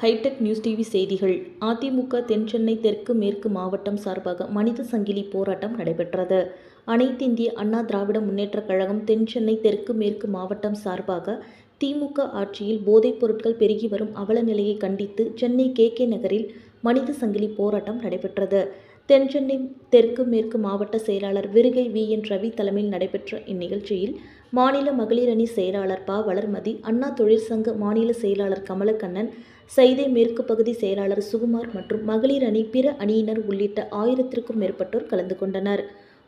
Hitech news TV செய்திகள். அதிமுக தென்சென்னை தெற்கு மேற்கு மாவட்டம் சார்பாக மனித சங்கிலி போராட்டம் நடைபெற்றது. அனைத்து இந்திய அண்ணா திராவிட முன்னேற்றக் கழகம் தென்சென்னை தெற்கு மேற்கு மாவட்டம் சார்பாக திமுக ஆட்சியில் போதைப் பொருட்கள் பெருகி வரும் அவல நிலையை கண்டித்து சென்னை கே கே நகரில் மனித சங்கிலி போராட்டம் நடைபெற்றது. தென்சென்னை தெற்கு மேற்கு மாவட்ட செயலாளர் விருகை வி என் ரவி தலைமையில் நடைபெற்ற இந்நிகழ்ச்சியில் மாநில மகளிர் அணி செயலாளர் ப. வளர்மதி அண்ணா தொழிற்சங்க மாநில செயலாளர் கமலக்கண்ணன் சைதை மேற்கு பகுதி செயலாளர் சுகுமார் மற்றும் மகளிர் அணி பிற அணியினர் உள்ளிட்ட ஆயிரத்திற்கும் மேற்பட்டோர் கலந்து கொண்டனர்.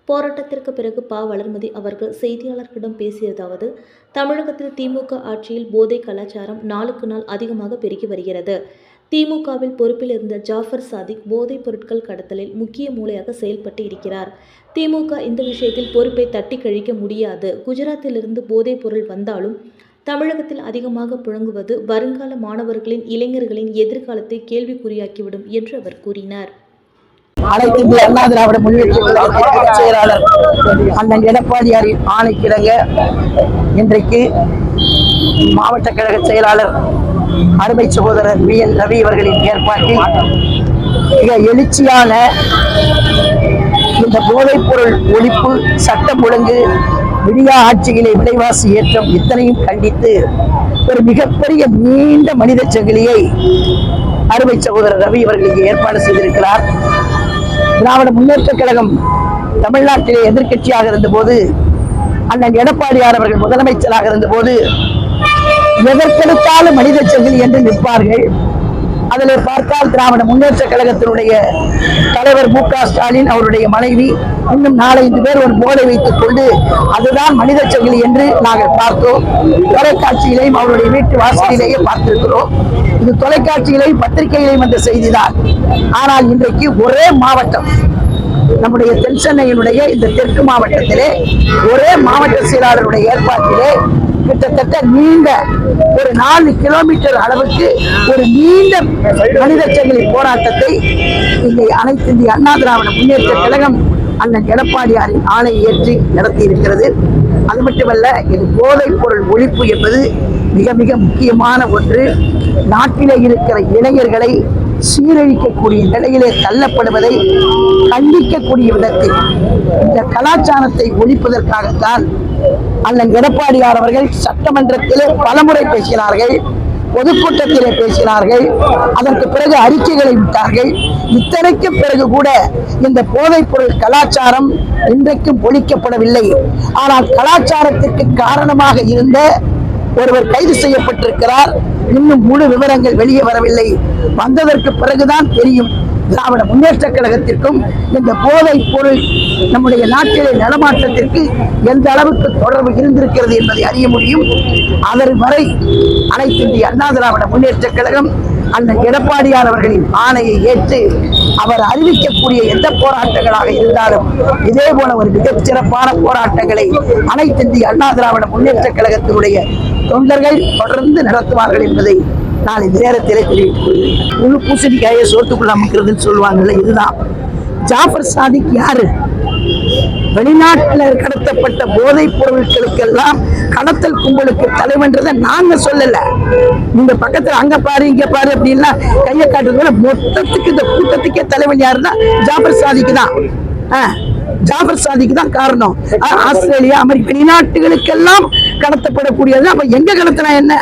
போராட்டத்திற்கு பிறகு ப. வளர்மதி அவர்கள் செய்தியாளர்களிடம் பேசியதாவது தமிழகத்தில் திமுக ஆட்சியில் போதை கலாச்சாரம் நாளுக்கு நாள் அதிகமாக பெருகி வருகிறது. திமுகவில் பொறுப்பில் இருந்த ஜாஃபர் சாதிக் போதைப் பொருட்கள் கடத்தலில் முக்கிய மூளையாக செயல்பட்டு இருக்கிறார். திமுக இந்த விஷயத்தில் பொறுப்பை தட்டி கழிக்க முடியாது. குஜராத்திலிருந்து போதைப் பொருள் வந்தாலும் தமிழகத்தில் அதிகமாக புழங்குவது வருங்கால மாணவர்களின் இளைஞர்களின் எதிர்காலத்தை கேள்விக்குறியாக்கிவிடும் என்று அவர் கூறினார். அனைத்து இந்திய அண்ணா திராவிட முன்னேற்ற கழகத்தின் செயலாளர் அண்ணன் எடப்பாடியாரின் ஆணைக்கிழங்க இன்றைக்கு மாவட்ட கழக செயலாளர் அருமை சகோதரர் வி என் ரவி அவர்களின் ஏற்பாட்டில் மிக எழுச்சியான இந்த போதைப் பொருள் ஒழிப்பு சட்டம் ஒழுங்கு விடியா ஆட்சியிலே விலைவாசி ஏற்றம் இத்தனையும் கண்டித்து ஒரு மிகப்பெரிய நீண்ட மனித சங்கிலியை அருமை சகோதரர் ரவி அவர்களுக்கு ஏற்பாடு செய்திருக்கிறார். திராவிட முன்னேற்ற கழகம் தமிழ்நாட்டிலே எதிர்கட்சியாக இருந்தபோது அண்ணன் எடப்பாடியார் அவர்கள் முதலமைச்சராக இருந்தபோது எதற்கெடுத்தாலும் மனித சங்கிலி என்று நிற்பார்கள். அதில் பார்த்தால் திராவிட முன்னேற்ற கழகத்தினுடைய தலைவர் மு ஸ்டாலின் அவருடைய மனைவி இன்னும் நாலஞ்சு பேர் ஒரு போலை வைத்துக் கொண்டு அதுதான் மனித சங்கிலி என்று நாங்கள் பார்த்தோம். தொலைக்காட்சியிலையும் அவருடைய வீட்டு வாசலிலேயே பார்த்திருக்கிறோம். இது தொலைக்காட்சியிலையும் பத்திரிகையிலையும் வந்த செய்திதான். ஆனால் இன்றைக்கு ஒரே மாவட்டம் நம்முடைய தென் சென்னையினுடைய இந்த தெற்கு மாவட்டத்திலே ஒரே மாவட்ட செயலாளருடைய ஏற்பாட்டிலே கிட்டத்தட்ட நீண்ட ஒரு நாலு கிலோமீட்டர் அளவுக்கு ஒரு நீண்ட மனித சங்கிலி போராட்டத்தை இங்கே அனைத்து இந்திய அண்ணா திராவிட முன்னேற்ற கழகம் அண்ணன் எடப்பாடியாரின் ஆணை ஏற்றி நடத்தி இருக்கிறது அது மட்டுமல்ல இது போதைப் பொருள் ஒழிப்பு என்பது மிக மிக முக்கியமான ஒன்று. நாட்டிலே இருக்கிற இளைஞர்களை சீரழிக்கக்கூடிய நிலையிலே தள்ளப்படுவதை கண்டிக்கக்கூடிய விதத்தில் இந்த கலாச்சாரத்தை ஒழிப்பதற்காகத்தான் அண்ணன் எடப்பாடியார் அவர்கள் சட்டமன்றத்திலே பலமுறை பேசினார்கள் பொதுக்கூட்டத்திலே பேசினார்கள் அதற்கு பிறகு அறிக்கைகளை விட்டார்கள். இத்தனைக்கு பிறகு கூட இந்த போதைப் பொருள் கலாச்சாரம் இன்றைக்கும் ஒழிக்கப்படவில்லை. ஆனால் கலாச்சாரத்திற்கு காரணமாக இருந்த ஒருவர் கைது செய்யப்பட்டிருக்கிறார். இன்னும் முழு விவரங்கள் வெளியே வரவில்லை. வந்ததற்கு பிறகுதான் தெரியும். திராவிட முன்னேற்ற கழகத்திற்கும் இந்த போதைப் பொருள் நம்முடைய நாட்டிலே நடமாட்டத்திற்கு எந்த அளவுக்கு தொடர்பு இருந்திருக்கிறது என்பதை அறிய முடியும். அதன் வரை அனைத்து இந்திய அண்ணா திராவிட முன்னேற்ற கழகம் அண்ணன் எடப்பாடியார் அவர்களின் ஆணையை ஏற்று அவர் அறிவிக்கக்கூடிய எந்த போராட்டங்களாக இருந்தாலும் இதே போல ஒரு மிகச் சிறப்பான போராட்டங்களை அனைத்து இந்திய அண்ணா திராவிட முன்னேற்ற கழகத்தினுடைய தொண்டர்கள் தொடர்ந்து நடத்துவார்கள் என்பதை நாளை நேரத்திலே தெரிவித்துக் கொள்கிறேன் முழு பூசணிக்காயை சோத்துக்குள்ள அமைக்கிறதுன்னு சொல்லுவாங்கல்ல இதுதான். ஜாஃபர் சாதிக் யாரு? வெளிநாட்டில் கடத்தப்பட்ட போதைப் பொருட்களுக்கெல்லாம் கடத்தல் கும்பலுக்கு தலைவன்றதை நாங்க சொல்லல. இந்த பக்கத்துல அங்க பாரு இங்க பாரு அப்படின்னா கையை காட்டுறதுல மொத்தத்துக்கு இந்த கூட்டத்துக்கே தலைவன் யாருன்னா ஜாஃபர் சாதிக்கு தான். ஆ, ஜாஃபர் சாதிக்கு தான் காரணம். ஆஸ்திரேலியா அமெரிக்க வெளிநாட்டுகளுக்கெல்லாம் கடத்தப்படக்கூடியது அப்ப எங்க கடத்தினா என்ன?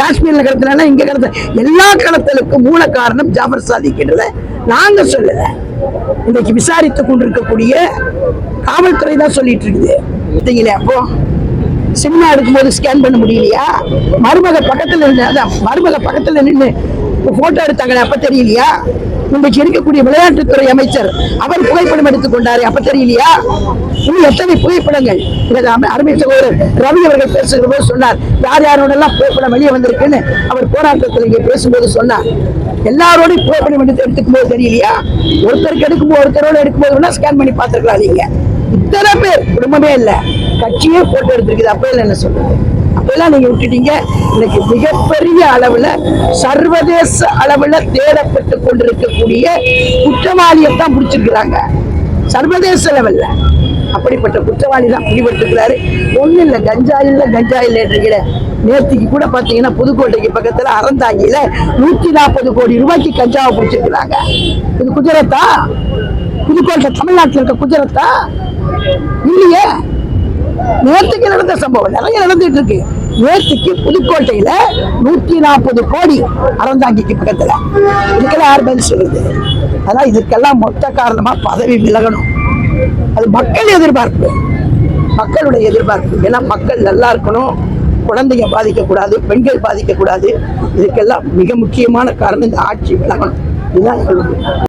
காஷ்மீரில் கடத்தினா இங்கே கடத்த எல்லா கடத்தலுக்கும் மூல காரணம் ஜாஃபர் சாதிக்கின்றத நாங்கள் சொல்லலை. இன்றைக்கு விசாரித்து கொண்டிருக்கக்கூடிய காவல்துறை தான் சொல்லிட்டு இருக்குது பார்த்தீங்களே அப்போ? சினிமா எடுக்கும்போது ஸ்கேன் பண்ண முடியலையா? மருமக பக்கத்தில் நின்று அதான் மருமக பக்கத்தில் நின்று ஃபோட்டோ எடுத்தாங்களே அப்போ தெரியலையா? இன்றைக்கு இருக்கக்கூடிய விளையாட்டுத்துறை அமைச்சர் அவர் புகைப்படம் எடுத்துக்கொண்டாரு அப்போ தெரியலையா? இன்னும் எத்தனை புகைப்படங்கள்? அருமை சகோதரர் ரவி அவர்கள் பேசுகிற போது சொன்னார் யார் யாரோடெல்லாம் புகைப்படம் வெளியே வந்திருக்குன்னு? அவர் போராட்டத்தில் இங்கே பேசும்போது சொன்னார் எல்லாரோடையும் புகைப்படம் எடுத்து எடுத்துக்கும் போது தெரியலையா? ஒருத்தருக்கு எடுக்கும்போது ஒருத்தரோட எடுக்கும்போது வேணா ஸ்கேன் பண்ணி பார்த்துருக்கலாம் நீங்க. இத்தனை பேர் குடும்பமே இல்லை. கட்சியே போட்டோ எடுத்திருக்குது. அப்போ என்ன சொல்றது? அப்பெல்லாம் நீங்க விட்டுட்டீங்க. இன்னைக்கு மிகப்பெரிய அளவுல சர்வதேச அளவுல தேடப்பட்டு கொண்டிருக்கக்கூடிய குற்றவாளியை தான் பிடிச்சிருக்கிறாங்க. சர்வதேச லெவல்ல அப்படிப்பட்ட குற்றவாளி தான் பிடிபட்டிருக்கிறாரு. ஒன்றும் இல்லை கஞ்சா இல்லை கஞ்சா இல்லைன்றீங்கள நேற்றுக்கு கூட பார்த்தீங்கன்னா புதுக்கோட்டைக்கு பக்கத்தில் அறந்தாங்கியில் நூற்றி நாற்பது கோடி ரூபாய்க்கு கஞ்சாவை பிடிச்சிருக்கிறாங்க. இது குஜராத்தா? புதுக்கோட்டை தமிழ்நாட்டில் இருக்க குஜராத்தா? இல்லையே. நேற்றுக்கு நடந்த சம்பவம் நிறைய நடந்துட்டு இருக்கு நேற்றுக்கு புதுக்கோட்டையில நூத்தி நாற்பது கோடி அறந்தாங்கிக்கு பக்கத்துல. இதுக்கெல்லாம் யார் பதில் சொல்லுது அதான் இதுக்கெல்லாம் மொத்த காரணமா பதவி விலகணும். அது மக்கள் எதிர்பார்ப்பு. மக்களுடைய எதிர்பார்ப்பு. ஏன்னா மக்கள் நல்லா இருக்கணும். குழந்தைங்க பாதிக்கக்கூடாது பெண்கள் பாதிக்கக்கூடாது. இதுக்கெல்லாம் மிக முக்கியமான காரணம் இந்த ஆட்சி விலகணும். இதுதான் எங்களுடைய